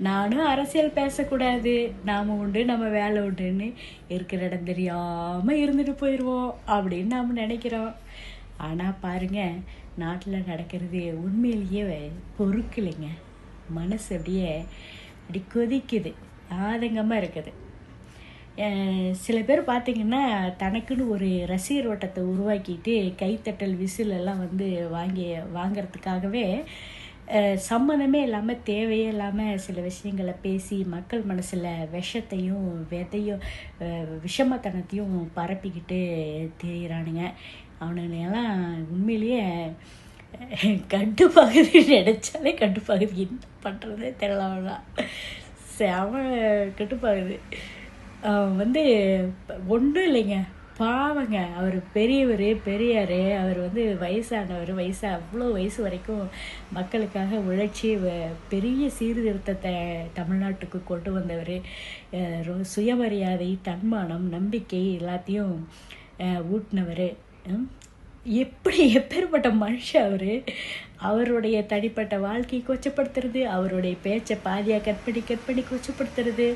நானும் அரசியல் பேசக்கூடாது. நாம் உண்டு நம்ம வேலை உண்டுன்னு இருக்கிற இடம் தெரியாமல் இருந்துட்டு போயிடுவோம் அப்படின்னு நாம் நினைக்கிறோம். ஆனால் பாருங்க நாட்டில் நடக்கிறது உண்மையிலேயே பொறுக்கலைங்க மனசு அப்படியே அப்படி கொதிக்குது. ஆதங்கமாக இருக்குது. சில பேர் பார்த்தீங்கன்னா தனக்குன்னு ஒரு ரசிகர் வட்டத்தை உருவாக்கிட்டு கைத்தட்டல் விசிலெல்லாம் வந்து வாங்கி வாங்கிறதுக்காகவே சம்மந்தமே இல்லாமல் தேவையே இல்லாமல் சில விஷயங்களை பேசி மக்கள் மனசில் விஷத்தையும் விதையும் விஷமத்தனத்தையும் பரப்பிக்கிட்டு திரியிறானுங்க. அவனுங்களையெல்லாம் உண்மையிலேயே கட்டுப்பாகுது நினைச்சாலே கட்டுப்பாகுது என்ன பண்ணுறதே தெரியல செம கட்டுப்பாகுது. அவன் வந்து ஒன்றும் இல்லைங்க. பாவங்க. அவர் பெரியவர் பெரியார். அவர் வந்து வயசானவர். வயசா அவ்வளோ வயசு வரைக்கும் மக்களுக்காக உழைச்சி வ- பெரிய சீர்திருத்தத்தை தமிழ்நாட்டுக்கு கொண்டு வந்தவர். ரொ- சுயமரியாதை தன்மானம் நம்பிக்கை எல்லாத்தையும் ஊட்டினவர். எப்படி எப்பேற்பட்ட மனுஷன் அவர். அவருடைய தனிப்பட்ட வாழ்க்கையை கொச்சப்படுத்துறது அவருடைய பேச்சை பாதியாக கட் பண்ணி கட் பண்ணி கொச்சப்படுத்துறது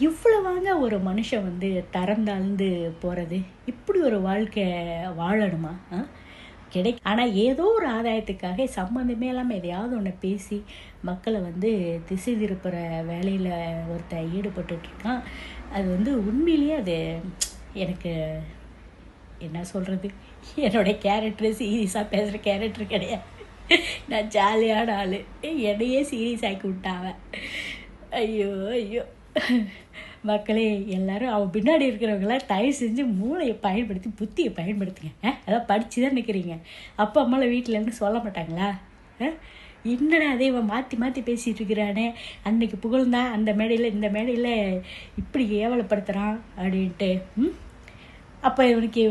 இவ்வளவாங்க ஒரு மனுஷன் வந்து தரம் தாழ்ந்து போகிறது இப்படி ஒரு வாழ்க்கை வாழணுமா? கிடை ஆனால் ஏதோ ஒரு ஆதாயத்துக்காக சம்மந்தமே இல்லாமல் எதையாவது ஒன்று பேசி மக்களை வந்து திசை திருப்புற வேலையில் ஒருத்தர் ஈடுபட்டுருக்கான் அது வந்து உண்மையிலேயே அது எனக்கு என்ன சொல்கிறது என்னோடய கேரக்டர் சீரியஸாக பேசுகிற கேரக்டர் கிடையாது. நான் ஜாலியான ஆள். என்னையே சீரியஸ் ஆக்கி விட்டாவ. ஐயோ ஐயோ. மக்களே எல்லாரும் அவன் பின்னாடி இருக்கிறவங்களாம் தயவு செஞ்சு மூளையை பயன்படுத்தி புத்தியை பயன்படுத்துங்க. அதான் படித்து தான் நிற்கிறீங்க அப்பா அம்மாவில் வீட்டில் இருந்து சொல்ல மாட்டாங்களா? ஆ? என்னடா அதே இவன் மாற்றி மாற்றி பேசிகிட்டு இருக்கிறானே? அன்னைக்கு புகழ்ந்தான் அந்த மேடையில் இந்த மேடையில் இப்படி ஏவலப்படுத்துகிறான் அப்படின்ட்டு ம்? அப்போ இவனுக்கு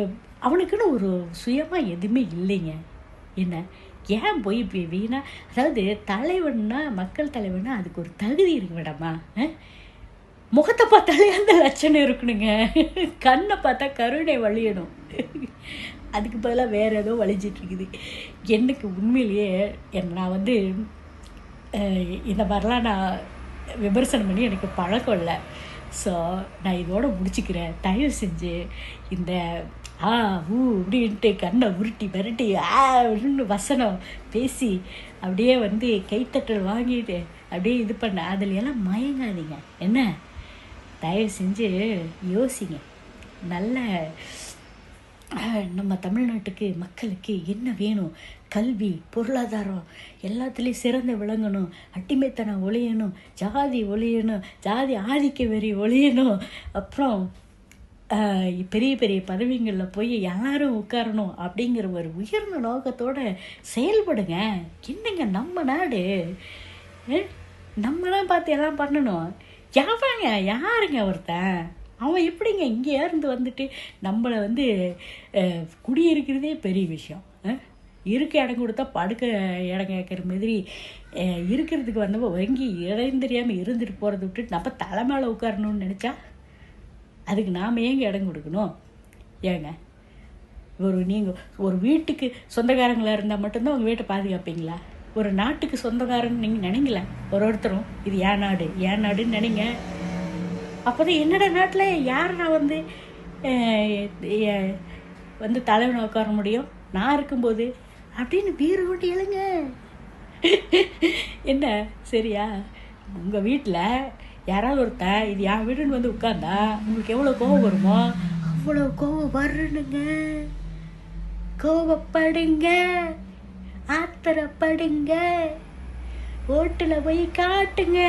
அவனுக்குன்னு ஒரு சுயமாக எதுவுமே இல்லைங்க. என்ன? ஏன் போய் வீணா? அதாவது தலைவன்னா மக்கள் தலைவன்னா அதுக்கு ஒரு தகுதி இருக்கு மேடமா முகத்தை பார்த்தாலே அந்த லட்சணம் இருக்கணுங்க கண்ணை பார்த்தா கருணை வழியணும். அதுக்கு பதிலாக வேறு ஏதோ வலிஞ்சிட்ருக்குது எனக்கு உண்மையிலேயே நான் வந்து இந்த மாதிரிலாம் நான் விமர்சனம் பண்ணி எனக்கு பழக்கம் இல்லை. ஸோ நான் இதோட முடிச்சுக்கிறேன். தயவு செஞ்சு இந்த ஆ ஊ அப்படின்ட்டு கண்ணை உருட்டி மிரட்டி ஆ அப்படின்னு வசனம் பேசி அப்படியே வந்து கைத்தட்டல் வாங்கிட்டு அப்படியே இது பண்ண. அதில் எல்லாம் மயங்காதீங்க. என்ன? தயவு செஞ்சு யோசிங்க. நல்ல நம்ம தமிழ்நாட்டுக்கு மக்களுக்கு என்ன வேணும்? கல்வி பொருளாதாரம் எல்லாத்துலேயும் சிறந்து விளங்கணும். அட்டிமைத்தனம் ஒழியணும். ஜாதி ஒழியணும். ஜாதி ஆதிக்க வெறி ஒழியணும். அப்புறம் பெரிய பெரிய பதவிங்களில் போய் யாரும் உட்காரணும் அப்படிங்கிற ஒரு உயர்ந்த நோக்கத்தோட செயல்படுங்க. என்னங்க நம்ம நாடு? அஹ், நம்ம தான் பார்த்து எல்லாம் பண்ணணும். யாவாங்க? யாருங்க ஒருத்தன்? அவன் எப்படிங்க இங்கே இருந்து வந்துட்டு நம்மளை வந்து குடியிருக்கிறதே பெரிய விஷயம். இருக்க இடம் கொடுத்தா படுக்க இடம் கேட்குற மாதிரி இருக்கிறதுக்கு வந்தவ வங்கி இடம் தெரியாமல் இருந்துட்டு போகிறத விட்டுட்டு நம்ம தலை மேலே உட்காரணும்னு நினச்சா அதுக்கு நாம் ஏங்க இடம் கொடுக்கணும்? ஏங்க? ஒரு நீங்கள் ஒரு வீட்டுக்கு சொந்தக்காரங்களாக இருந்தால் மட்டும்தான் உங்கள் வீட்டை பாதுகாப்பீங்களா? ஒரு நாட்டுக்கு சொந்தக்காரன் நீங்கள் நினைங்கள ஒரு ஒருத்தரும் இது ஏன் நாடு? ஏன் நாடுன்னு நினைங்க. அப்போதான் என்னடா நாட்டில் யார் நான் வந்து வந்து தலைவனை உட்கார முடியும்? நான் இருக்கும்போது. அப்படின்னு வீர கொண்டு எழுங்க. என்ன? சரியா? உங்கள் வீட்டில் யாராவது ஒருத்தன் இது என் வீடுன்னு வந்து உட்காந்தா உங்களுக்கு எவ்வளோ கோவம் வருமோ? அவ்வளோ கோவம் வரணுங்க கோவப்படுங்க ஆத்திரப்படுங்க. ஓட்டில் போய் காட்டுங்க.